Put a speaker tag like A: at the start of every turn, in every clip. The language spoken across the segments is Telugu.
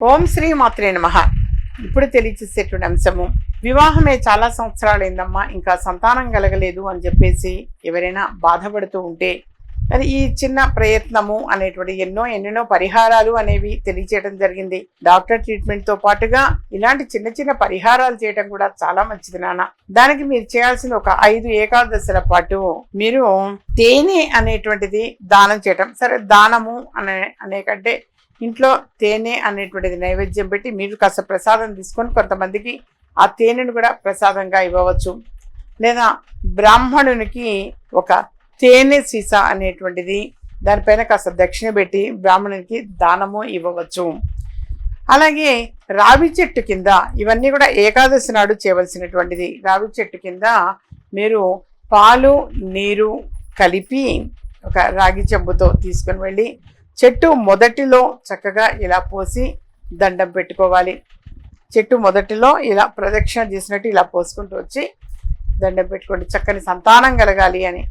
A: ఓం శ్రీ మాత్రే నమ. ఇప్పుడు తెలియచేసేటువంటి అంశము వివాహమే చాలా సంవత్సరాలైందమ్మా ఇంకా సంతానం కలగలేదు అని చెప్పేసి ఎవరైనా బాధపడుతూ ఉంటే అది ఈ చిన్న ప్రయత్నము అనేటువంటి ఎన్నో ఎన్నెన్నో పరిహారాలు అనేవి తెలియచేయడం జరిగింది. డాక్టర్ ట్రీట్మెంట్తో పాటుగా ఇలాంటి చిన్న చిన్న పరిహారాలు చేయడం కూడా చాలా మంచిది నాన్న. దానికి మీరు చేయాల్సిన ఒక ఐదు ఏకాదశుల పాటు మీరు తేనె అనేటువంటిది దానం చేయటం. సరే దానము అనే అనేకంటే ఇంట్లో తేనె అనేటువంటిది నైవేద్యం పెట్టి మీరు కాస్త ప్రసాదం తీసుకొని కొంతమందికి ఆ తేనెను కూడా ప్రసాదంగా ఇవ్వవచ్చు. లేదా బ్రాహ్మణునికి ఒక తేనె సీసా అనేటువంటిది దానిపైన కాస్త దక్షిణ పెట్టి బ్రాహ్మణునికి దానము ఇవ్వవచ్చు. అలాగే రావి చెట్టు కింద ఇవన్నీ కూడా ఏకాదశి నాడు చేయవలసినటువంటిది. రావి చెట్టు కింద మీరు పాలు నీరు కలిపి ఒక రాగి చెంబుతో తీసుకొని వెళ్ళి చెట్టు మొదటిలో చక్కగా ఇలా పోసి దండం పెట్టుకోవాలి. చెట్టు మొదటిలో ఇలా ప్రదక్షిణ చేసినట్టు ఇలా పోసుకుంటూ వచ్చి దండం పెట్టుకోండి. చక్కని సంతానం కలగాలి అని.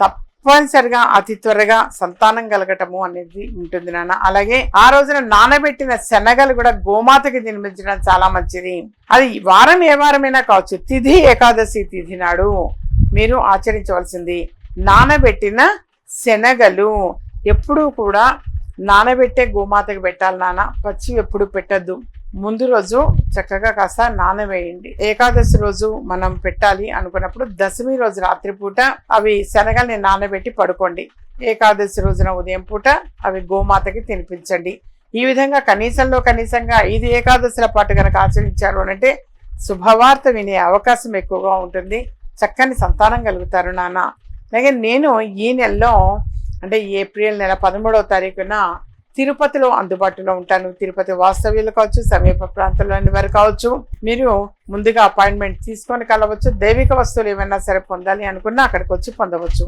A: తప్పనిసరిగా అతి త్వరగా సంతానం కలగటము అనేది ఉంటుంది నాన్న. అలాగే ఆ రోజున నానబెట్టిన శనగలు కూడా గోమాతకి తినిపించడం చాలా మంచిది. అది వారం ఏ వారమైనా కావచ్చు. తిథి ఏకాదశి తిథి నాడు మీరు ఆచరించవలసింది నానబెట్టిన శనగలు. ఎప్పుడూ కూడా నానబెట్టే గోమాతకి పెట్టాలి నాన్న. పచ్చి ఎప్పుడు పెట్టద్దు. ముందు రోజు చక్కగా కాస్త నానవేయండి. ఏకాదశి రోజు మనం పెట్టాలి అనుకున్నప్పుడు దశమి రోజు రాత్రిపూట అవి శనగల్ని నానబెట్టి పడుకోండి. ఏకాదశి రోజున ఉదయం పూట అవి గోమాతకి తినిపించండి. ఈ విధంగా కనీసంలో కనీసంగా ఐదు ఏకాదశుల పాటు కనుక ఆచరించారు అంటే శుభవార్త వినే అవకాశం ఎక్కువగా ఉంటుంది. చక్కని సంతానం కలుగుతారు నాన్న. అలాగే నేను ఈ నెలలో అంటే ఏప్రిల్ నెల పదమూడవ తారీఖున తిరుపతిలో అందుబాటులో ఉంటాను. తిరుపతి వాస్తవ్యులు కావచ్చు సమీప ప్రాంతంలోని వారు కావచ్చు. మీరు ముందుగా అపాయింట్మెంట్ తీసుకొని కలవచ్చు. దైవిక వస్తువులు ఏమైనా సరే పొందాలి అనుకున్నా అక్కడికి వచ్చి పొందవచ్చు.